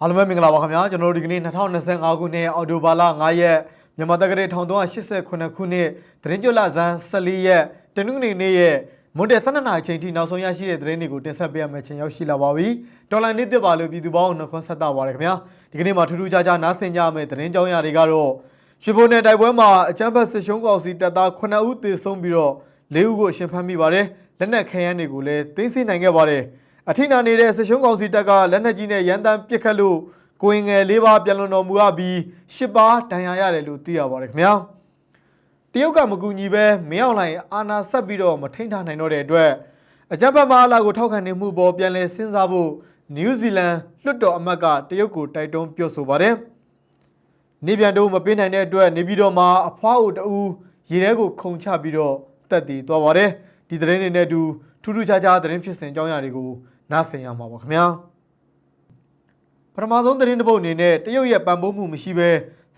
အားလုံးပဲမင်္ဂလာပါခင်ဗျာကျွန်တော်တို့ဒီကနေ့2025ခုနှစ်အောက်တိုဘာလ9ရက်မြန်မာတက္ကရာ1389ခုနှစ်သတင်းကြွလဇန်14ရက်တနင်္ဂနွေနေ့ရဲ့မွန်တဲ့12နာရီချိန်ထိနောက်ဆုံးရရှိတဲ့သတင်းတွေကိုတင်ဆက်ပေးရမယ့်ချိန်ရောက်ရှိလာပါပြီတော်လိုင်းနေ့တစ်ပါလို့ပြည်သူပေါင်းနှခွန်းဆက်တာပါရခင်ဗျာဒီကနေ့မှာထူးထူးခြားခြားနားဆင်ကြမယ့်သတင်းကြောင်းရာတွေကတော့ရွှေဘုံနယ်တိုက်ပွဲမှာအချမ်းဖတ်စစ်ရှုံးကောင်စီတပ်သား9ဦးသေဆုံးပြီးတော့၄ဦးကိုအရှင်ဖမ်းမိပါတယ်လက်နက်ခဲယမ်းတွေကိုလည်းသိမ်းဆည်းနိုင်ခဲ့ပါတယ် အထိနာနေတဲ့ဆစ်ရှုံးကောင်စီတပ်ကလက်နက်ကြီးနဲ့ရန်တမ်းပစ်ခတ်လို့ကိုရင်ငယ်လေးပါးပြန်လွန်တော်မူအပ်ပြီးရှစ်ပါးဒဏ်ရာရတယ်လို့သိရပါတယ်ခင်ဗျာတရုတ်ကမကူညီပဲမင်းအောင်လှိုင်အာနာဆက်ပြီးတော့မထိန်ထားနိုင်တော့တဲ့အတွက်အကြမ်းဖက်မအလာကိုထောက်ခံနေမှုပေါ်ပြန်လည်စဉ်းစားဖို့နယူးဇီလန်လွှတ်တော်အမတ်ကတရုတ်ကိုတိုက်တွန်းပြောဆိုပါတယ်နေပြန်တော့မပေးနိုင်တဲ့အတွက်နေပြီးတော့မှအဖွားအိုတူရေထဲကိုခုန်ချပြီးတော့တက်တည်သွားပါတယ်ဒီသတင်းတွေနဲ့အတူထူးထူးခြားခြားသတင်းဖြစ်စဉ်အကြောင်းအရာတွေကို နားဆင်ရမှာပါခင်ဗျာပထမဆုံးသတင်းတစ်ပုဒ်အနေနဲ့တရုတ်ရဲ့ပံ့ပိုးမှုမရှိဘဲ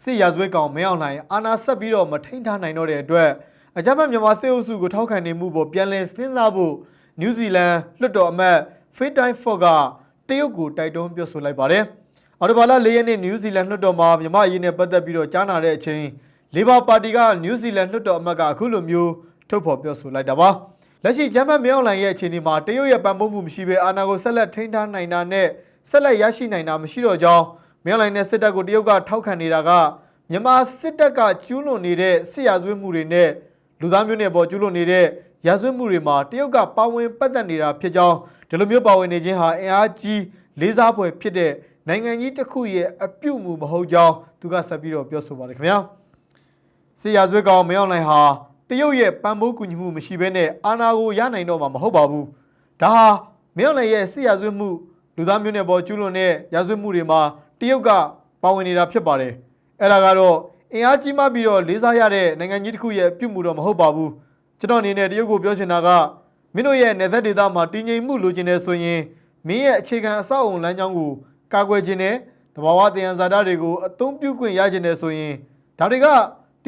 စစ်ရာဇဝတ်ကောင်မင်းအောင်လှိုင်အာဏာဆက်ပြီးတော့မထိန်ထားနိုင်တော့တဲ့အတွက်အကြမ်းဖက်မြန်မာစစ်အုပ်စုကိုထောက်ခံနေမှုပေါ်ပြန်လည်စဉ်းစားဖို့နယူးဇီလန်လွှတ်တော်အမတ်ဖေးတိုင်းဖော့ကတရုတ်ကိုတိုက်တွန်းပြောဆိုလိုက်ပါတယ်အော်တိုဘာလ၄ရက်နေ့နယူးဇီလန်လွှတ်တော်မှာမြန်မာအရေးနဲ့ပတ်သက်ပြီးတော့ကြားနာတဲ့အချိန်လေဘာပါတီကနယူးဇီလန်လွှတ်တော်အမတ်ကအခုလိုမျိုးထုတ်ဖော်ပြောဆိုလိုက်တာပါ လက်ရှိဂျမတ်မြောင်းလိုင်ရဲ့အခြေအနေမှာတရုတ်ရဲ့ပံ့ပိုးမှုမရှိဘဲအာဏာကိုဆက်လက်ထိန်းထားနိုင်တာနဲ့ဆက်လက်ရရှိနိုင်တာမရှိတော့ကြောင်းမြောင်းလိုင်နဲ့စစ်တပ်ကိုတရုတ်ကထောက်ခံနေတာကမြန်မာစစ်တပ်ကကျူးလွန်နေတဲ့စစ်ရာဇဝတ်မှုတွေနဲ့လူသားမျိုးနဲ့ပေါ်ကျူးလွန်နေတဲ့ရာဇဝတ်မှုတွေမှာတရုတ်ကပါဝင်ပတ်သက်နေတာဖြစ်ကြောင်းဒီလိုမျိုးပါဝင်နေခြင်းဟာအင်အားကြီးလေးစားဖွယ်ဖြစ်တဲ့နိုင်ငံကြီးတစ်ခုရဲ့အပြုတ်မှုမဟုတ်ကြောင်းသူကဆက်ပြီးတော့ပြောဆိုပါတယ်ခင်ဗျာစီယာဇွဲကောင်မင်းအောင်လှိုင်ဟာ တရုတ်ရဲ့ပံ့ပိုးကူညီမှုမရှိဘဲနဲ့အာဏာကိုရနိုင်တော့မှာမဟုတ်ပါဘူး။ဒါဟာမင်းအောင်လှိုင်ရဲ့စီယာဇွဲမှုလူသားမျိုးနဲ့ပေါ်ကျူးလွန်တဲ့ရာဇဝတ်မှုတွေမှာတရုတ်ကပါဝင်နေတာဖြစ်ပါတယ်။အဲ့ဒါကတော့အင်အားကြီးမှပြီးတော့လေးစားရတဲ့နိုင်ငံကြီးတစ်ခုရဲ့ပြုမှုတော့မဟုတ်ပါဘူး။ကျွန်တော်အနေနဲ့တရုတ်ကိုပြောချင်တာကမင်းတို့ရဲ့နေသက်ဒေသမှာတည်ငြိမ်မှုလိုချင်တဲ့ဆိုရင်မင်းရဲ့အခြေခံအဆောက်အုံလမ်းကြောင်းကိုကာကွယ်ခြင်းနဲ့တဘာဝတရားဇာတာတွေကိုအသုံးပြုခွင့်ရခြင်းနဲ့ဆိုရင်ဒါတွေကတ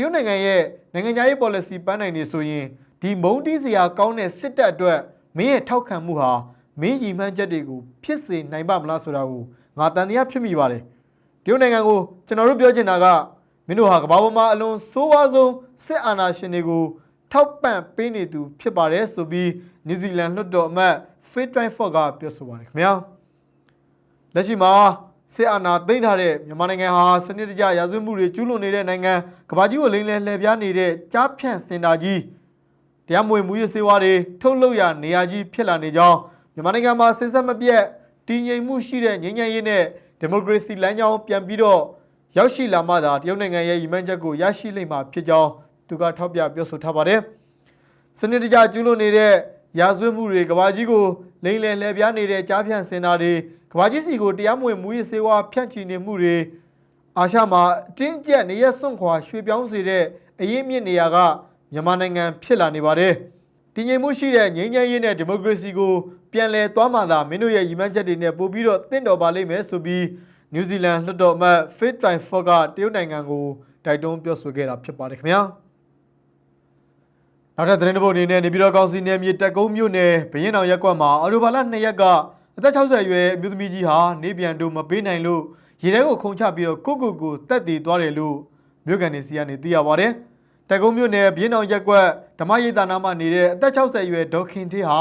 ရုတ်နိုင်ငံရဲ့နိုင်ငံခြားရေး policy ပန်းနိုင်နေဆိုရင်ဒီမုံတီးစရာကောင်းတဲ့စစ်တပ်အတွက်မင်းရဲ့ထောက်ခံမှုဟာမင်းရည်မှန်းချက်တွေကိုဖြစ်စေနိုင်ပါမလားဆိုတာကိုငါတန်တရားဖြစ်မိပါတယ်တရုတ်နိုင်ငံကိုကျွန်တော်တို့ပြောချင်တာကမင်းတို့ဟာကမ္ဘာပေါ်မှာအလွန်ဆိုးဝါးဆုံးစစ်အာဏာရှင်တွေကိုထောက်ပံ့ပေးနေသူဖြစ်ပါတယ်ဆိုပြီးနယူးဇီလန်လွှတ်တော်အမတ် Fit Try Ford ကပြောဆိုပါတယ်ခင်ဗျာလက်ရှိမှာ စစ်အာဏာသိမ်းထားတဲ့မြန်မာနိုင်ငံဟာစနစ်တကျရာဇဝတ်မှုတွေကျူးလွန်နေတဲ့နိုင်ငံကမ္ဘာကြီးကိုလိမ်လည်လှည့်ပြားနေတဲ့ကြားဖြန့်စင်တာကြီးတရားမဝင်မှုရေးစေဝါတွေထုတ်လုပ်ရနေရာကြီးဖြစ်လာနေကြောင်းမြန်မာနိုင်ငံမှာစစ်ဆက်မပြတ်တည်ငြိမ်မှုရှိတဲ့ငြိမ်းချမ်းရေးနဲ့ဒီမိုကရေစီလမ်းကြောင်းပြန်ပြီးတော့ရောက်ရှိလာမှသာတရုတ်နိုင်ငံရဲ့ရည်မှန်းချက်ကိုရရှိလိမ့်မှာဖြစ်ကြောင်းသူကထောက်ပြပြောဆိုထားပါတယ်။စနစ်တကျကျူးလွန်နေတဲ့ ရာဇဝတ်မှုတွေကဘာကြီးကိုလိမ့်လည်လှည့်ပြားနေတဲ့ကြားဖြန့်စင်တာတွေကဘာကြီးစီကိုတရားမဝင်မူရေးစေဝါဖြန့်ချီနေမှုတွေအာရှမှာအတင်းကျပ်နေရစွန့်ခွာရွှေ့ပြောင်းစေတဲ့အရေးမြင့်နေရာကမြန်မာနိုင်ငံဖြစ်လာနေပါတယ်။တည်ငြိမ်မှုရှိတဲ့ငြိမ်းချမ်းရေးနဲ့ဒီမိုကရေစီကိုပြန်လည်သွားမှသာမင်းတို့ရဲ့ရည်မှန်းချက်တွေနဲ့ပို့ပြီးတော့တင့်တော်ပါလိမ့်မယ်ဆိုပြီးနယူးဇီလန်လွှတ်တော်အမတ် Fit Time Ford ကတရုတ်နိုင်ငံကိုတိုက်တွန်းပြောဆိုခဲ့တာဖြစ်ပါတယ်ခင်ဗျာ။ နောက်ထပ်သတင်းတစ်ပုဒ်အနေနဲ့နေပြည်တော်ကောင်စီနယ်မြေတက်ကုန်းမြို့နယ်ဘရင်အောင်ရက်ကွက်မှာအော်တိုဘာလ2ရက်ကအသက်60အရွယ်အမျိုးသမီးကြီးဟာနေပြန်တို့မပေးနိုင်လို့ရေထဲကိုခုန်ချပြီးတော့ကိုကိုကိုတက်တည်သွားတယ်လို့မြို့ကန်နေစီကနေသိရပါတယ်။တက်ကုန်းမြို့နယ်ဘရင်အောင်ရက်ကွက်ဓမ္မရိပ်သာနာမှာနေတဲ့အသက်60အရွယ်ဒေါခင်ထေးဟာ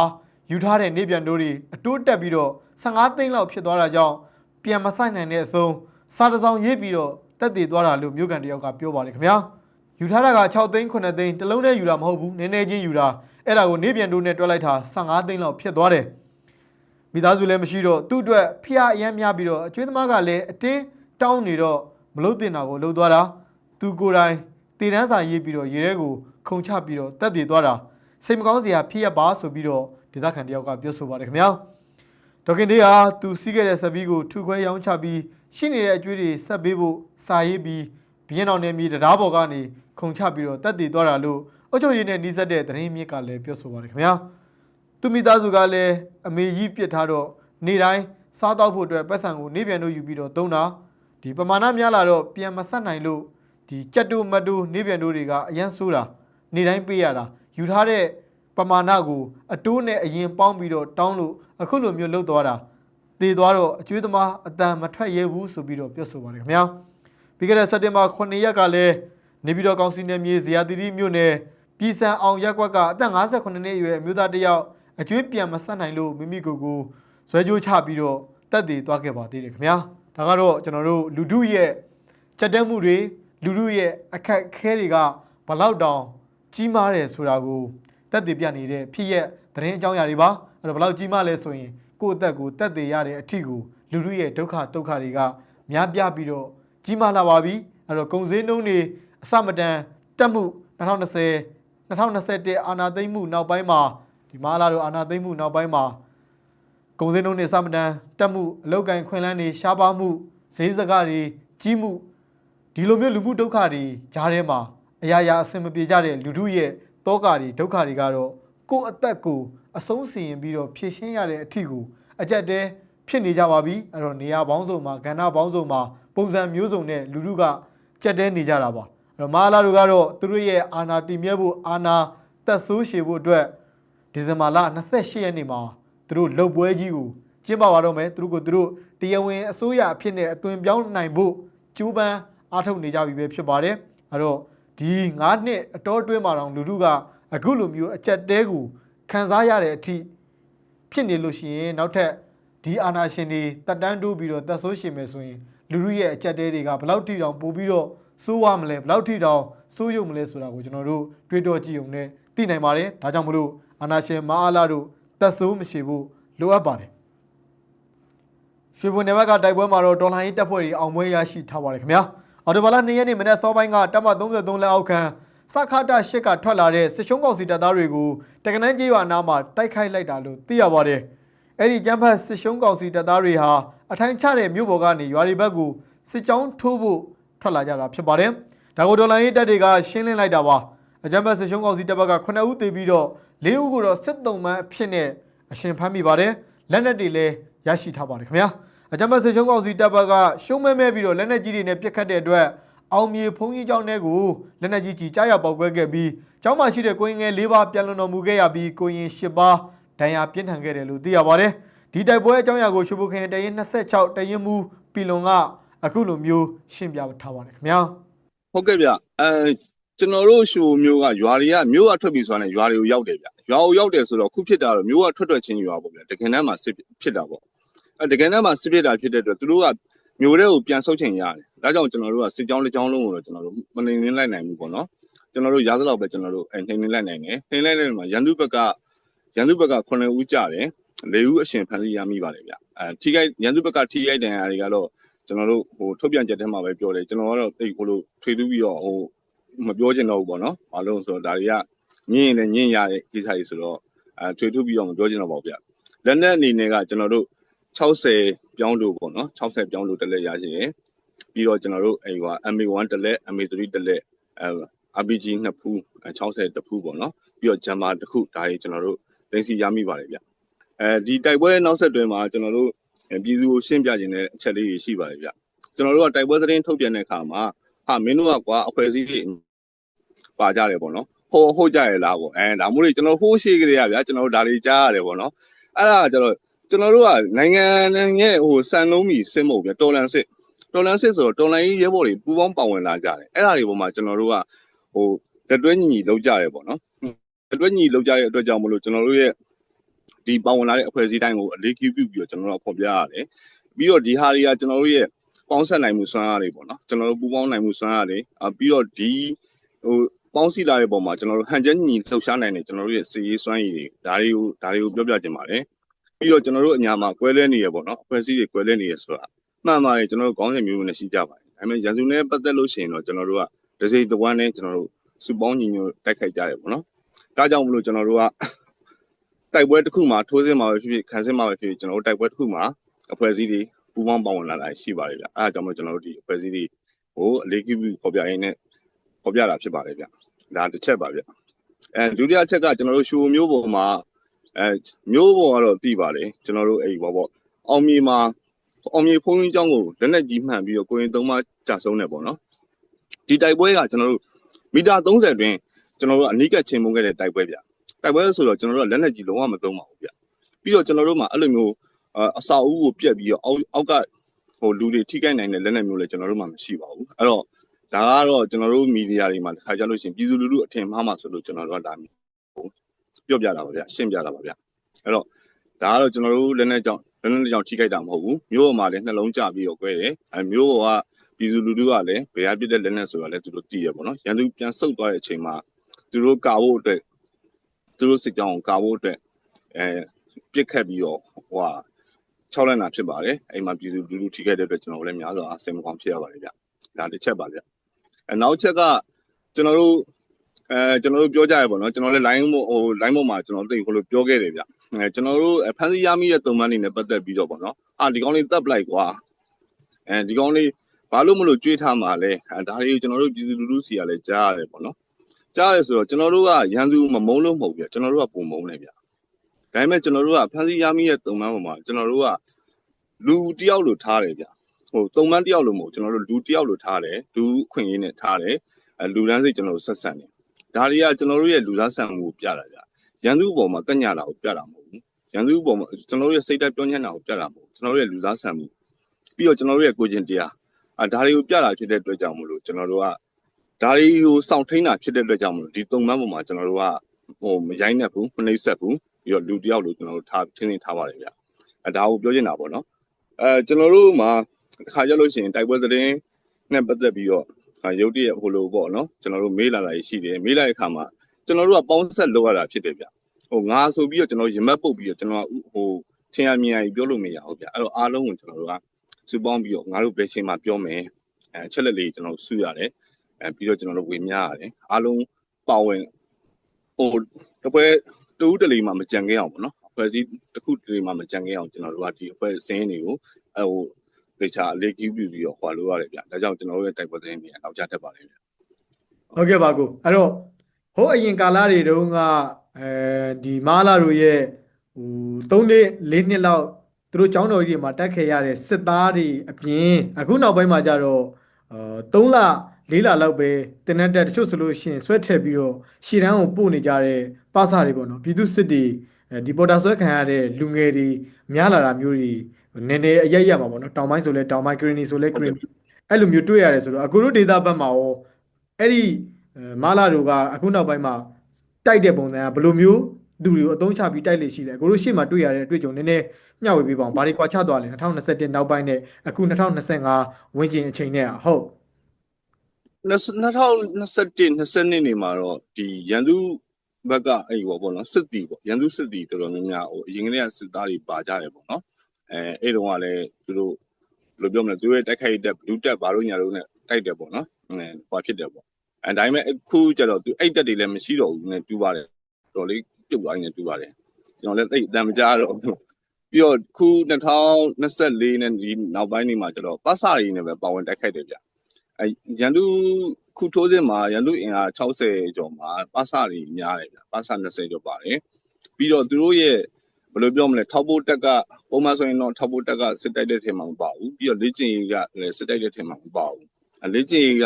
ယူထားတဲ့နေပြန်တို့တွေအတိုးတက်ပြီးတော့15သိန်းလောက်ဖြစ်သွားတာကြောင့်ပြန်မဆိုင်နိုင်တဲ့အဆုံးစားတစောင်းရေးပြီးတော့တက်တည်သွားတာလို့မြို့ကန်တယောက်ကပြောပါတယ်ခင်ဗျာ။ ယူထားတာက6သိန်း9သိန်းတစ်လုံးနဲ့ယူတာမဟုတ်ဘူးနည်းနည်းချင်းယူတာအဲ့ဒါကိုနေပြန်တို့နဲ့တွက်လိုက်တာ15သိန်းလောက်ဖြစ်သွားတယ်မိသားစုလည်းမရှိတော့သူ့အတွက်ဖျားအရမ်းများပြီးတော့အကျွေးသမားကလည်းအတင်းတောင်းနေတော့မလုတ်တင်တာကိုလှုပ်သွားတာသူကိုယ်တိုင်တည်တန်းစာရေးပြီးတော့ရေထဲကိုခုန်ချပြီးတော့တက်တည်သွားတာစိတ်မကောင်းစရာဖြစ်ရပါဆိုပြီးတော့ဒေသခံတယောက်ကပြောဆိုပါတယ်ခင်ဗျာဒေါခင်တေးဟာသူစီးခဲ့တဲ့ဆက်ဘီးကိုထုခွဲရောင်းချပြီးရှိနေတဲ့အကျွေးတွေဆက်ပေးဖို့စာရေးပြီး ဘင်းအောင်နေမြေတရားဘော်ကနေခုန်ချပြီးတော့တက်တည်သွားတာလို့အုတ်ချုပ်ရည်နဲ့နှီးစက်တဲ့သတင်းမြစ်ကလည်းပြောဆိုပါတယ်ခင်ဗျာသူမိသားစုကလည်းအမေကြီးပြစ်ထားတော့နေတိုင်းစားတော့ဖို့အတွက်ပတ်စံကိုနေပြန်လို့ယူပြီးတော့သုံးတာဒီပမာဏများလာတော့ပြန်မဆက်နိုင်လို့ဒီကြက်တူမတူနေပြန်တို့တွေကအရန်ဆိုးတာနေတိုင်းပေးရတာယူထားတဲ့ပမာဏကိုအတိုးနဲ့အရင်ပေါင်းပြီးတော့တောင်းလို့အခုလိုမျိုးလှုပ်သွားတာတည်သွားတော့အကျွေးသမားအတန်မထွက်ရဲဘူးဆိုပြီးတော့ပြောဆိုပါတယ်ခင်ဗျာ ပြီးခဲ့တဲ့စက်တင်ဘာ9ရက်ကလည်းနေပြည်တော်ကောင်စီနယ်မြေဇေယျတိတိမြို့နယ်ပြည်စံအောင်ရက်ကွက်ကအသက်58နှစ်အရွယ်အမျိုးသားတစ်ယောက်အကျွေးပြန်မဆက်နိုင်လို့မိမိကိုယ်ကိုဆွဲကြိုးချပြီးတော့တက်တည်သွားခဲ့ပါသေးတယ်ခင်ဗျာဒါကတော့ကျွန်တော်တို့လူထုရဲ့ကြက်တဲမှုတွေလူထုရဲ့အခက်အခဲတွေကဘလောက်တောင်ကြီးမားတယ်ဆိုတာကိုတက်တည်ပြနေတဲ့ဖြစ်ရဲ့သတင်းအကြောင်းအရာတွေပါအဲ့တော့ဘလောက်ကြီးမားလဲဆိုရင်ကိုယ့်အသက်ကိုတက်တည်ရတဲ့အထီကိုလူထုရဲ့ဒုက္ခဒုက္ခတွေကများပြားပြီးတော့ ကြီးမားလာပါပြီအဲ့တော့ကုံစင်းနှုံးတွေအစမတန်တက်မှု2020 2021အာနာသိမ့်မှုနောက်ပိုင်းမှာဒီမာလာတို့အာနာသိမ့်မှုနောက်ပိုင်းမှာကုန်စည်နှုန်းတွေစမတန်တက်မှုအလောက်ကန်ခွင်လန်းတွေရှားပါမှုဈေးစကားတွေကြီးမှုဒီလိုမျိုးလူမှုဒုက္ခတွေကြားထဲမှာအရာရာအဆင်မပြေကြတဲ့လူထုရဲ့တောကတွေဒုက္ခတွေကတော့ကိုယ့်အသက်ကိုအဆုံးစီရင်ပြီးတော့ဖြည့်ရှင်းရတဲ့အထီကိုအကြက်တဲဖြစ်နေကြပါပြီအဲ့တော့နေရာပေါင်းစုံမှာကဏ္ဍပေါင်းစုံမှာ ပုံစံမျိုးစုံနဲ့လူထုကကြက်တဲနေကြတာပါအဲ့တော့မာလာတို့ကတော့သူတို့ရဲ့အာနာတည်မြဲဖို့အာနာတက်ဆိုးရှည်ဖို့အတွက်ဒီဇင်ဘာလ28ရက်နေ့မှာသူတို့လှုပ်ပွဲကြီးကိုကျင်းပပါတော့မယ်သူတို့ကိုသူတို့တရားဝင်အစိုးရအဖြစ်နဲ့အသွင်ပြောင်းနိုင်ဖို့ကြိုးပမ်းအားထုတ်နေကြပြီပဲဖြစ်ပါတယ်အဲ့တော့ဒီ9နှစ်အတော်အတွင်းမှာတော့လူထုကအခုလိုမျိုးအကြက်တဲကိုခံစားရတဲ့အထိဖြစ်နေလို့ရှိရင်နောက်ထပ်ဒီအာနာရှင်တွေတက်တန်းတိုးပြီးတော့တက်ဆိုးရှင်မယ်ဆိုရင် လူလူရဲ့အကြက်တဲတွေကဘယ်လောက်ထိတောင်ပို့ပြီးတော့စိုးရမလဲဘယ်လောက်ထိတောင်စိုးရုံမလဲဆိုတာကိုကျွန်တော်တို့တွေးတောကြည့်ုံနဲ့သိနိုင်ပါတယ်ဒါကြောင့်မလို့အာနာရှင်မအားလာတို့တက်ဆိုးမရှိဖို့လိုအပ်ပါတယ်ရွှေဘုံနယ်ဘက်ကတိုက်ပွဲမှာတော့ဒေါ်လာရေးတပ်ဖွဲ့တွေအောင်ပွဲရရှိထားပါတယ်ခင်ဗျာအော်တိုဘာလ2ရက်နေ့မနေ့စောပိုင်းကတပ်မ33လက်အောက်ခံစခါတာရှစ်ကထွက်လာတဲ့စစ်ရှုံးကောင်စီတပ်သားတွေကိုတက္ကနန်းကြီးရွာနားမှာတိုက်ခိုက်လိုက်တာလို့သိရပါတယ်။အဲ့ဒီကျန်းဖတ်စစ်ရှုံးကောင်စီတပ်သားတွေဟာ အထိုင်ချတဲ့မြို့ပေါ်ကနေရွာတွေဘက်ကိုစစ်ကြောင်းထိုးဖို့ထွက်လာကြတာဖြစ်ပါတယ်။ဒါကိုဒေါ်လာရေးတပ်တွေကရှင်းလင်းလိုက်တာပါ။အကျန်းဖတ်စစ်ရှုံးကောင်စီတပ်ဘက်က9ဦးသေပြီးတော့၄ဦးကိုတော့စစ်တုံးမှန်းအဖြစ်နဲ့အရှင်ဖမ်းမိပါတယ်။လက်နက်တွေလည်းရရှိထားပါတယ်ခင်ဗျာ။အကြမ်းဖက်စစ်ရှုံးကောင်စီတပ်ဘက်ကရှုံးမဲမဲပြီးတော့လက်နက်ကြီးတွေနဲ့ပစ်ခတ်တဲ့အတွက်အောင်မြေဖုံးကြီးကျောင်းထဲကိုလက်နက်ကြီးကြီးကြားရပေါက်ကွဲခဲ့ပြီးကျောင်းမှာရှိတဲ့ကိုရင်ငယ်၄ပါးပြန်လွန်တော်မူခဲ့ရပြီးကိုရင်၈ပါးဒဏ်ရာပြင်းထန်ခဲ့တယ်လို့သိရပါတယ်။ ဒီတိုက်ပွဲအကြောင်းအရာကိုရှုပ်ဖို့ခင်တရင်26တရင်မူပီလွန်ကအခုလိုမျိုးရှင်းပြထားပါတယ်ခင်ဗျာဟုတ်ကဲ့ဗျအဲကျွန်တော်တို့ရှိုမျိုးကရွာတွေကမျိုးကထွက်ပြီးဆိုတာနဲ့ရွာတွေကိုရောက်တယ်ဗျရွာကိုရောက်တယ်ဆိုတော့ခုဖြစ်တာတော့မျိုးကထွက်ထွက်ချင်းရွာပေါ့ဗျတကယ်တမ်းမှာစစ်ဖြစ်တာပေါ့အဲတကယ်တမ်းမှာစစ်ဖြစ်တာဖြစ်တဲ့အတွက်သူတို့ကမျိုးတွေကိုပြန်ဆုတ်ချင်ရတယ်ဒါကြောင့်ကျွန်တော်တို့ကစစ်ကြောင်းတစ်ကြောင်းလုံးကိုတော့ကျွန်တော်တို့မနေနေလိုက်နိုင်ဘူးပေါ့နော်ကျွန်တော်တို့ရားသလောက်ပဲကျွန်တော်တို့အဲနှိမ့်နေလိုက်နိုင်တယ်နှိမ့်လိုက်တဲ့မှာရန်သူဘက်ကရန်သူဘက်က9ဦးကြတယ် ၄ဦးအရှင်ဖန်စီရမိပါတယ်ဗျအဲထိခိုက်ရန်သူဘက်ကထိခိုက်ဒဏ်ရာတွေကတော့ကျွန်တော်တို့ဟိုထုတ်ပြန်ချက်ထဲမှာပဲပြောတယ်ကျွန်တော်ကတော့တိတ်ဟိုလိုထွေတူးပြီးတော့ဟိုမပြောချင်တော့ဘူးပေါ့နော်။ဘာလို့လဲဆိုတော့ဒါတွေကညင်ရင်လည်းညင်ရတဲ့ကိစ္စတွေဆိုတော့အဲထွေတူးပြီးတော့မပြောချင်တော့ပါဘူးဗျ။လက်နက်အနေနဲ့ကကျွန်တော်တို့60ပြောင်းလို့ပေါ့နော်60ပြောင်းလို့တစ်လက်ရရှိတယ်။ပြီးတော့ကျွန်တော်တို့အဲဟို MA1 တစ်လက် MA3 တစ်လက်အဲ RPG နှစ်ဖူး60တစ်ဖူးပေါ့နော်။ပြီးတော့ဂျမ်မာတစ်ခုဒါတွေကျွန်တော်တို့သိသိရမိပါတယ်ဗျ။ အဲဒီတိုက်ပွဲနောက်ဆက်တွဲမှာကျွန်တော်တို့အဲပြည်သူကိုရှင်းပြခြင်းတဲ့အချက်လေးတွေရှိပါတယ်ဗျကျွန်တော်တို့ကတိုက်ပွဲသတင်းထုတ်ပြန်တဲ့အခါမှာဟာမင်းတို့ကကွာအဖွဲ့အစည်းတွေပါကြတယ်ပေါ့နော်ဟိုဟုတ်ကြရလားပေါ့အဲဒါမို့လို့ကျွန်တော်ဟိုးရှိကြရဗျာကျွန်တော်တို့ဒါတွေကြားရတယ်ပေါ့နော်အဲ့ဒါကျတော့ကျွန်တော်တို့ကနိုင်ငံရဲ့ဟိုစံလုံးမီစစ်မဟုတ်ဗျတော်လန်စစ်တော်လန်စစ်ဆိုတော့တော်လန်ကြီးရဲဘော်တွေပူပေါင်းပါဝင်လာကြတယ်အဲ့ဒါတွေပေါ်မှာကျွန်တော်တို့ကဟိုလက်တွဲညီညီလောက်ကြတယ်ပေါ့နော်လက်တွဲညီလောက်ကြတဲ့အတွက်ကြောင့်မလို့ကျွန်တော်တို့ရဲ့ ဒီပါဝင်လာတဲ့အဖွဲ့အစည်းတိုင်းကိုအလေးပြုပြုပြီးတော့ကျွန်တော်တို့ဖော်ပြရတယ်ပြီးတော့ဒီဟာတွေကကျွန်တော်တို့ရဲ့ပေါင်းဆက်နိုင်မှုစွမ်းအားတွေပေါ့နော်ကျွန်တော်တို့ပူပေါင်းနိုင်မှုစွမ်းအားတွေအပြီးတော့ဒီဟိုပေါင်းစည်းလာတဲ့ပုံမှာကျွန်တော်တို့ဟန်ချက်ညီလှုပ်ရှားနိုင်တယ်ကျွန်တော်တို့ရဲ့စီရေးစွမ်းရည်တွေဒါတွေကိုဒါတွေကိုပြောပြခြင်းပါတယ်ပြီးတော့ကျွန်တော်တို့အညာမှာကွဲလဲနေရပေါ့နော်အဖွဲ့အစည်းတွေကွဲလဲနေရဆိုတာမှန်ပါတယ်ကျွန်တော်တို့ခေါင်းစဉ်မျိုးမျိုးနဲ့ရှိကြပါတယ်ဒါပေမဲ့ရန်သူနဲ့ပတ်သက်လို့ရှိရင်တော့ကျွန်တော်တို့ကဒစိတဝမ်းနဲ့ကျွန်တော်တို့စုပေါင်းညီညွတ်တိုက်ခိုက်ကြတယ်ပေါ့နော်ဒါကြောင့်မလို့ကျွန်တော်တို့က တိုက်ပွဲတစ်ခုမှာထိုးစစ်မှာပဲဖြစ်ဖြစ်ခံစစ်မှာပဲဖြစ်ဖြစ်ကျွန်တော်တို့တိုက်ပွဲတစ်ခုမှာအဖွဲ့အစည်းတွေပူးပေါင်းပါဝင်လာတာရှိပါတယ်ဗျအဲဒါကြောင့်မို့ကျွန်တော်တို့ဒီအဖွဲ့အစည်းတွေကိုအလေးပြုပြီးပေါ်ပြရင်းနဲ့ပေါ်ပြတာဖြစ်ပါတယ်ဗျဒါတစ်ချက်ပါဗျအဲဒုတိယချက်ကကျွန်တော်တို့ရှိုးမျိုးပေါ်မှာအဲမျိုးပေါ်ကတော့တိပါတယ်ကျွန်တော်တို့အဲ့ဘောပေါ့အောင်မြေမှာအောင်မြေဖုံးကြီးအကြောင်းကိုလက်နဲ့ကြီးမှန်ပြီးတော့ကိုရင်သုံးပါကြာဆုံးနေပေါ့နော်ဒီတိုက်ပွဲကကျွန်တော်တို့မီတာ30အတွင်းကျွန်တော်တို့အနီးကပ်ချင်းမုန်းခဲ့တဲ့တိုက်ပွဲဗျ တိုက်ပွဲဆိုတော့ကျွန်တော်တို့ကလက်နက်ကြီးလုံးဝမသုံးပါဘူးဗျပြီးတော့ကျွန်တော်တို့မှာအဲ့လိုမျိုးအာအစာအုပ်ကိုပြက်ပြီးတော့အောက်အောက်ကဟိုလူတွေထိခိုက်နိုင်တဲ့လက်နက်မျိုးလည်းကျွန်တော်တို့မှမရှိပါဘူးအဲ့တော့ဒါကတော့ကျွန်တော်တို့မီဒီယာတွေမှာတစ်ခါကြလို့ရှိရင်ပြည်သူလူထုအထင်မှားမှာဆိုလို့ကျွန်တော်တို့ကဒါပြောပြတာပါဗျရှင်းပြတာပါဗျအဲ့တော့ဒါကတော့ကျွန်တော်တို့လက်နက်ကြောင့်လက်နက်ကြောင့်ထိခိုက်တာမဟုတ်ဘူးမျိုးပေါ်မှာလည်းနှလုံးကျပြီးတော့꿰တယ်အဲမျိုးပေါ်ကပြည်သူလူထုကလည်းဘယ်ဟာပြစ်တဲ့လက်နက်ဆိုတာလည်းသူတို့သိရပါတော့ရန်သူပြန်ဆုတ်သွားတဲ့အချိန်မှာသူတို့ကာဖို့အတွက် သူတို့စစ်ကြောင်းကိုကာဖို့အတွက်အဲပြစ်ခတ်ပြီးတော့ဟိုဟာ6လက်နာဖြစ်ပါတယ်အဲ့မှာပြည်သူလူထုထိခိုက်တဲ့အတွက်ကျွန်တော်တို့လည်းများစွာအဆင်မကောင်းဖြစ်ရပါတယ်ဗျဒါတစ်ချက်ပါဗျအဲနောက်ချက်ကကျွန်တော်တို့အဲကျွန်တော်တို့ပြောကြရပါတော့ကျွန်တော်လည်း line ဟို line ပေါ်မှာကျွန်တော်သိဟိုလိုပြောခဲ့တယ်ဗျအဲကျွန်တော်တို့ဖန်စီရမိရဲ့တုံမန်းနေနဲ့ပတ်သက်ပြီးတော့ပေါ့နော်အာဒီကောင်းလေးတပ်ပလိုက်ကွာအဲဒီကောင်းလေးဘာလို့မလို့ကြွေးထားမှာလဲအဲဒါတွေကျွန်တော်တို့ပြည်သူလူထုစီကလည်းကြားရတယ်ပေါ့နော် ကြားရဲဆိုတော့ကျွန်တော်တို့ကရန်သူမမုန်းလို့မဟုတ်ဗျကျွန်တော်တို့ကပုံမုန်းတယ်ဗျဒါပေမဲ့ကျွန်တော်တို့ကဖန်စီရမိရဲ့တုံမန်းပေါ်မှာကျွန်တော်တို့ကလူတယောက်လိုထားတယ်ဗျဟိုတုံမန်းတယောက်လိုမဟုတ်ကျွန်တော်တို့လူတယောက်လိုထားတယ်လူခွင့်ရင်းနဲ့ထားတယ်အဲလူတန်းစိတ်ကျွန်တော်တို့ဆက်ဆံတယ်ဒါတွေကကျွန်တော်တို့ရဲ့လူသားဆန်မှုကိုပြတာဗျရန်သူ့ပေါ်မှာကညတာကိုပြတာမဟုတ်ဘူးရန်သူ့ပေါ်မှာကျွန်တော်တို့ရဲ့စိတ်ဓာတ်ပြောညံ့တာကိုပြတာမဟုတ်ဘူးကျွန်တော်တို့ရဲ့လူသားဆန်မှုပြီးတော့ကျွန်တော်တို့ရဲ့ကိုယ်ကျင်တရားအဲဒါတွေကိုပြတာဖြစ်တဲ့အတွက်ကြောင့်မလို့ကျွန်တော်တို့က ဒါတွေကိုစောင့်ထိန်တာဖြစ်တဲ့အတွက်ကြောင့်မလို့ဒီတုံမန်းပေါ်မှာကျွန်တော်တို့ကဟိုမရိုင်းနဲ့ဘူးမနှိမ့်ဆက်ဘူးပြီးတော့လူတယောက်လိုကျွန်တော်တို့ထားထင်းထင်းထားပါတယ်ဗျအဲဒါကိုပြောချင်တာပေါ့နော်အဲကျွန်တော်တို့မှာတစ်ခါကြလို့ရှိရင်တိုက်ပွဲသတင်းနဲ့ပတ်သက်ပြီးတော့ရုပ်တရက်ဟိုလိုပေါ့နော်ကျွန်တော်တို့မေးလာတာရှိတယ်မေးလိုက်တဲ့အခါမှာကျွန်တော်တို့ကပေါင်းဆက်လုပ်ရတာဖြစ်တယ်ဗျဟိုငါဆိုပြီးတော့ကျွန်တော်ရင်မက်ပုတ်ပြီးတော့ကျွန်တော်ဟိုထင်ရမြင်ရပြောလို့မရဘူးဗျအဲ့တော့အားလုံးကိုကျွန်တော်တို့ကစူပေါင်းပြီးတော့ငါတို့ဘယ်ချိန်မှပြောမယ်အဲချက်လက်လေးကျွန်တော်စုရတယ် အဲပြီးတော့ကျွန်တော်တို့ဝေမျှရတယ်အားလုံးပါဝင်ဟိုတပွဲတူးတလီမှမကြံခဲ့အောင်ပေါ့နော်အဖွဲ့အစည်းတစ်ခုတလီမှမကြံခဲ့အောင်ကျွန်တော်တို့ကဒီအဖွဲ့စင်းတွေကိုအဲဟိုဒေချာအလေးကြီးပြီးပြီးတော့ဟွာလို့ရတယ်ဗျဒါကြောင့်ကျွန်တော်တို့ရဲ့တိုက်ပွဲသတင်းတွေနောက်ကျတက်ပါလိမ့်မယ်ဟုတ်ကဲ့ပါကိုအဲ့တော့ဟိုအရင်ကာလတွေတုန်းကအဲဒီမားလာတို့ရဲ့ဟို3နှစ်4နှစ်လောက်သူတို့ចောင်းတော်ကြီးတွေမှာတက်ခဲ့ရတဲ့စစ်သားတွေအပြင်အခုနောက်ပိုင်းမှာကြတော့အဲ3လ 4လလောက်ပဲတင်တဲ့တက်တချို့ဆိုလို့ရှိရင်ဆွဲထည့်ပြီးတော့ရှီတန်းကိုပို့နေကြတဲ့ပါစာတွေပေါ့နော်ပြည်သူစစ်တွေအဲဒီပေါ်တာဆွဲခံရတဲ့လူငယ်တွေများလာတာမျိုးတွေနည်းနည်းအရက်ရက်မှာပေါ့နော်တောင်ပိုင်းဆိုလဲတောင်ပိုင်းဂရင်းနီဆိုလဲဂရင်းနီအဲ့လိုမျိုးတွေ့ရတယ်ဆိုတော့အခုတို့ဒေတာဘက်မှာရောအဲ့ဒီအဲမာလာတို့ကအခုနောက်ပိုင်းမှာတိုက်တဲ့ပုံစံကဘယ်လိုမျိုးလူတွေကိုအသုံးချပြီးတိုက်လေရှိလဲအခုတို့ရှေ့မှာတွေ့ရတဲ့အတွေ့အကြုံနည်းနည်းမျှဝေပေးပါအောင်ဘာတွေကွာခြားသွားလဲ2021နောက်ပိုင်းနဲ့အခု2025ဝန်းကျင်အချိန်နဲ့อ่ะဟုတ် 2021 20နေမှာတော့ဒီရန်သူဘက်ကအဲ့ဘောပေါ့နော်စစ်တီပေါ့ရန်သူစစ်တီတော်တော်များများဟိုအရင်ကတည်းကစစ်သားတွေပါကြတယ်ပေါ့နော်အဲအဲ့တုန်းကလည်းသူတို့ဘယ်လိုပြောမလဲသူတို့ရဲ့တိုက်ခိုက်တဲ့ဘလူးတက်ဘာလို့ညာလို့ ਨੇ တိုက်တယ်ပေါ့နော်အဲဟောဖြစ်တယ်ပေါ့အဲဒါပေမဲ့အခုကျတော့သူအဲ့တက်တွေလည်းမရှိတော့ဘူး ਨੇ တူပါတယ်တော်လေးပြုတ်သွားနေတူပါတယ်ကျွန်တော်လည်းသိအတန်မကြားတော့ပြီးတော့ခု2024နဲ့ဒီနောက်ပိုင်းနေမှာကျတော့ပတ်စာရီနဲ့ပဲပါဝင်တိုက်ခိုက်တယ်ဗျအဲ ရန်သူခုထိုးစစ်မှာရန်သူအင်အား60ကျော်မှာပါစာရီများတယ်ဗျပါစာ20ကျော်ပါတယ်ပြီးတော့သူတို့ရဲ့ဘယ်လိုပြောမလဲထောက်ဖို့တက်ကပုံမှန်ဆိုရင်တော့ထောက်ဖို့တက်ကစစ်တိုက်တဲ့ထင်မှာမပါဘူးပြီးတော့လေ့ကျင့်ရေးကလည်းစစ်တိုက်တဲ့ထင်မှာမပါဘူးအဲလေ့ကျင့်ရေးက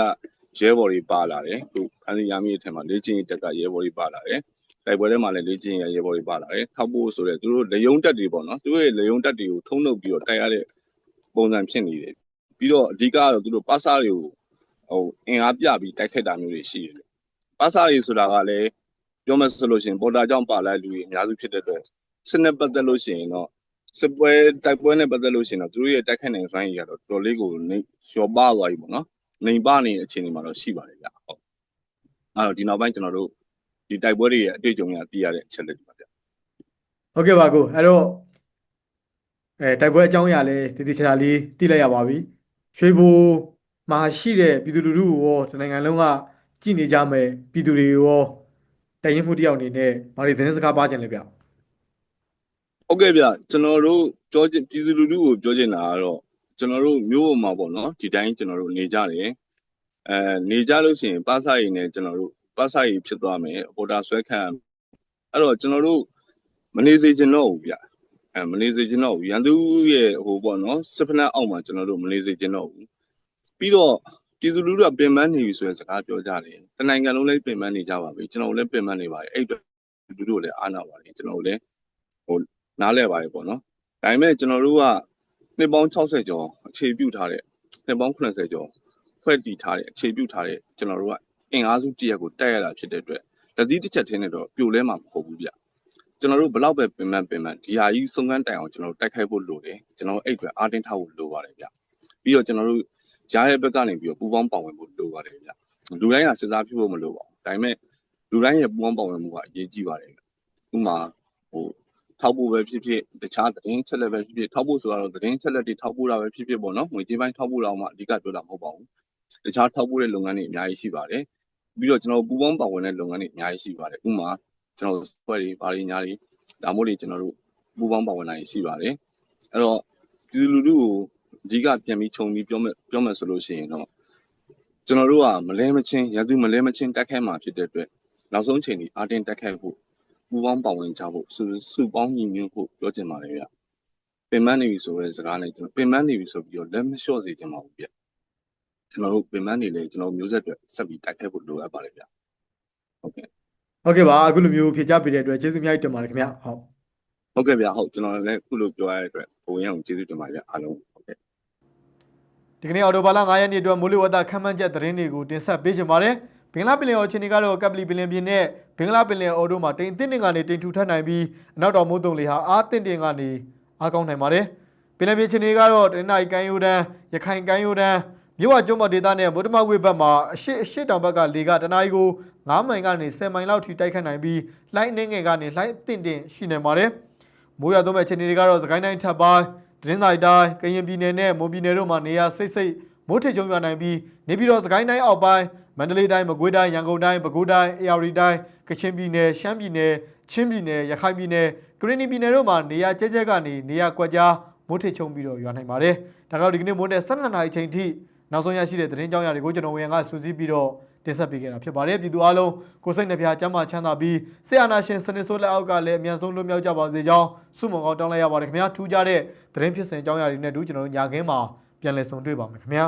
ရဲဘော်တွေပါလာတယ်သူဖန်စီရမီရဲ့ထင်မှာလေ့ကျင့်ရေးတက်ကရဲဘော်တွေပါလာတယ်တိုက်ပွဲထဲမှာလည်းလေ့ကျင့်ရေးရဲဘော်တွေပါလာတယ်ထောက်ဖို့ဆိုတဲ့သူတို့လေယုံတက်တွေပေါ့နော်သူတို့ရဲ့လေယုံတက်တွေကိုထုံးနှုတ်ပြီးတော့တိုက်ရတဲ့ပုံစံဖြစ်နေတယ်ပြီးတော့အဓိကကတော့သူတို့ပါစာတွေကို ဟိုအင်အားပြပြီးတိုက်ခတ်တာမျိုးတွေရှိတယ်ပါစာတွေဆိုတာကလည်းပြောမယ်ဆိုလို့ရှိရင်ပေါ်တာကြောင့်ပါလာလူတွေအများစုဖြစ်တဲ့အတွက်စစ်နဲ့ပတ်သက်လို့ရှိရင်တော့စစ်ပွဲတိုက်ပွဲနဲ့ပတ်သက်လို့ရှိရင်တော့သူတို့ရဲ့တိုက်ခိုက်နိုင်စွမ်းရည်ကတော့တော်တော်လေးကိုနေလျော့ပါသွားပြီပေါ့နော်နေပါနေတဲ့အခြေအနေမှာတော့ရှိပါတယ်ဗျဟုတ်အဲ့တော့ဒီနောက်ပိုင်းကျွန်တော်တို့ဒီတိုက်ပွဲတွေရဲ့အတွေ့အကြုံတွေသိရတဲ့အချက်လက်တွေပါဗျဟုတ်ကဲ့ပါကိုအဲ့တော့အဲတိုက်ပွဲအကြောင်းအရာလဲတည်တည်ချာချာလေးသိလိုက်ရပါပြီရွှေဘို မှာရှိတဲ့ပြည်သူလူထုကိုရောဒီနိုင်ငံလုံးကကြည်နေကြမယ်ပြည်သူတွေရောတရင်မှုတစ်ယောက်အနေနဲ့ဘာတွေသတင်းစကားပါကြလဲဗျဟုတ်ကဲ့ဗျကျွန်တော်တို့ပြောချင်ပြည်သူလူထုကိုပြောချင်တာကတော့ကျွန်တော်တို့မျိုးပေါ်မှာပေါ့နော်ဒီတိုင်းကျွန်တော်တို့နေကြတယ်အဲနေကြလို့ရှိရင်ပါစာရီနဲ့ကျွန်တော်တို့ပါစာရီဖြစ်သွားမယ်အပေါ်တာဆွဲခံအဲ့တော့ကျွန်တော်တို့မနေစေချင်တော့ဘူးဗျအဲမနေစေချင်တော့ဘူးရန်သူရဲ့ဟိုပေါ့နော်စပနက်အောက်မှာကျွန်တော်တို့မနေစေချင်တော့ဘူး ပြီးတော့ပြည်သူလူထုကပင်ပန်းနေပြီဆိုရင်စကားပြောကြတယ်တနိုင်ငံလုံးလည်းပင်ပန်းနေကြပါပြီကျွန်တော်တို့လည်းပင်ပန်းနေပါတယ်အဲ့အတွက်လူထုလည်းအားနာပါတယ်ကျွန်တော်တို့လည်းနားလဲပါတယ်ပေါ့နော်ဒါပေမဲ့ကျွန်တော်တို့ကနှစ်ပေါင်း60ကျော်အခြေပြုထားတဲ့နှစ်ပေါင်း80ကျော်ဖွဲ့တည်ထားတဲ့အခြေပြုထားတဲ့ကျွန်တော်တို့ကအင်အားစုတရက်ကိုတက်ရတာဖြစ်တဲ့အတွက်လက်သီးတစ်ချက်ထင်းနဲ့တော့ပြိုလဲမှာမဟုတ်ဘူးဗျကျွန်တော်တို့ဘလောက်ပဲပင်ပန်းပင်ပန်းဒီဟာကြီးစုံကန်းတိုင်အောင်ကျွန်တော်တို့တိုက်ခိုက်ဖို့လိုတယ်ကျွန်တော်အဲ့အတွက်အားတင်းထားဖို့လိုပါတယ်ဗျပြီးတော့ကျွန်တော်တို့ ရားရဲ့ဘက်ကနေပြီးတော့ပူပေါင်းပါဝင်ဖို့လိုပါတယ်ဗျလူတိုင်းကစဉ်းစားဖြစ်ဖို့မလိုပါဘူးဒါပေမဲ့လူတိုင်းရဲ့ပူပေါင်းပါဝင်မှုကအရေးကြီးပါတယ်ဗျဥပမာဟိုထောက်ဖို့ပဲဖြစ်ဖြစ်တခြားသတင်းချက်လက်ပဲဖြစ်ဖြစ်ထောက်ဖို့ဆိုတော့သတင်းချက်လက်တွေထောက်ဖို့တာပဲဖြစ်ဖြစ်ပေါ့နော်ငွေကြေးပိုင်းထောက်ဖို့တော့မှအဓိကပြောတာမဟုတ်ပါဘူးတခြားထောက်ဖို့တဲ့လုပ်ငန်းတွေအများကြီးရှိပါတယ်ပြီးတော့ကျွန်တော်ပူပေါင်းပါဝင်တဲ့လုပ်ငန်းတွေအများကြီးရှိပါတယ်ဥပမာကျွန်တော်ဆွဲတွေဘာတွေညာတွေဒါမို့လေကျွန်တော်တို့ပူပေါင်းပါဝင်နိုင်ရှိပါတယ်အဲ့တော့ဒီလူလူကို အဓိကပြန်ပြီးခြုံပြီးပြောမယ်ပြောမယ်ဆိုလို့ရှိရင်တော့ကျွန်တော်တို့ကမလဲမချင်းရန်သူမလဲမချင်းတက်ခဲမှာဖြစ်တဲ့အတွက်နောက်ဆုံးချိန်ဒီအာတင်တက်ခဲဖို့ပူပေါင်းပါဝင်ကြဖို့စုစုပေါင်းညီညွတ်ဖို့ပြောချင်ပါတယ်ဗျပင်မနေပြီဆိုတဲ့စကားနဲ့ကျွန်တော်ပင်မနေပြီဆိုပြီးတော့လက်မလျှော့စေချင်ပါဘူးဗျကျွန်တော်တို့ပင်မနေလေကျွန်တော်မျိုးဆက်တွေဆက်ပြီးတိုက်ခိုက်ဖို့လိုအပ်ပါတယ်ဗျဟုတ်ကဲ့ဟုတ်ကဲ့ပါအခုလိုမျိုးဖြေချပေးတဲ့အတွက်ကျေးဇူးအများကြီးတင်ပါတယ်ခင်ဗျဟုတ်ဟုတ်ကဲ့ဗျဟုတ်ကျွန်တော်လည်းအခုလိုပြောရတဲ့အတွက်ကိုရအောင်ကျေးဇူးတင်ပါတယ်ဗျအားလုံးဟုတ်ကဲ့ ဒီကနေ့အော်တိုဘာလ9ရက်နေ့အတွက်မိုးလေဝသခန့်မှန်းချက်သတင်းတွေကိုတင်ဆက်ပေးကြပါမယ်ဘင်္ဂလားပင်လယ်အော်ချင်းတွေကတော့ကပလီပင်လယ်ပြင်နဲ့ဘင်္ဂလားပင်လယ်အော်တို့မှာတိမ်အသင့်တင်ကနေတိမ်ထူထပ်နိုင်ပြီးအနောက်တော်မိုးတုံလေဟာအားတင့်တင်ကနေအားကောင်းနိုင်ပါတယ်ပင်လယ်ပြင်ချင်းတွေကတော့တနင်္လာရီကမ်းရိုးတန်းရခိုင်ကမ်းရိုးတန်းမြို့ဝကျွန်းမဒေသနဲ့ဗုဒ္ဓမဝိဘက်မှာအရှိအရှိတောင်ဘက်ကလေကတနအီကို9မိုင်ကနေ10မိုင်လောက်ထိတိုက်ခတ်နိုင်ပြီးလှိုင်းနှင်းငယ်ကနေလှိုင်းအသင့်တင်ရှိနေပါတယ်မိုးရွာသွန်းမဲ့ချင်းတွေကတော့စကိုင်းတိုင်းထပ်ပိုင်း တရင်တိုင်းတိုင်းကရင်ပြည်နယ်နဲ့မွန်ပြည်နယ်တို့မှာနေရာစိတ်စိတ်မိုးထစ်ကျုံရွာနိုင်ပြီးနေပြည်တော်စကိုင်းတိုင်းအောက်ပိုင်းမန္တလေးတိုင်းမကွေးတိုင်းရန်ကုန်တိုင်းပဲခူးတိုင်းအေရဝတီတိုင်းကချင်ပြည်နယ်ရှမ်းပြည်နယ်ချင်းပြည်နယ်ရခိုင်ပြည်နယ်ကရင်နီပြည်နယ်တို့မှာနေရာကျဲကျဲကနေနေရာကွက်ကြားမိုးထစ်ကျုံပြီးတော့ရွာနိုင်ပါတယ်။ဒါကြောင့်ဒီကနေ့မိုးနဲ့12နာရီချိန်ထိနောက်ဆုံးရရှိတဲ့သတင်းကြောင်းရာတွေကိုကျွန်တော်ဝင်ကစူးစီးပြီးတော့ တင်ဆက်ပေးခဲ့တာဖြစ်ပါတယ်ပြည်သူအားလုံးကိုယ်စိတ်နှပြကျမ်းမာချမ်းသာပြီးဆေးအာနာရှင်စနစ်ဆိုးလက်အောက်ကလည်းအမြန်ဆုံးလွတ်မြောက်ကြပါစေကြောင်းဆုမွန်ကောင်းတောင်းလိုက်ရပါတယ်ခင်ဗျာထူးကြတဲ့သတင်းဖြစ်စဉ်အကြောင်းအရာတွေနဲ့တူကျွန်တော်တို့ညာခင်းမှာပြန်လည်ဆုံတွေ့ပါမယ်ခင်ဗျာ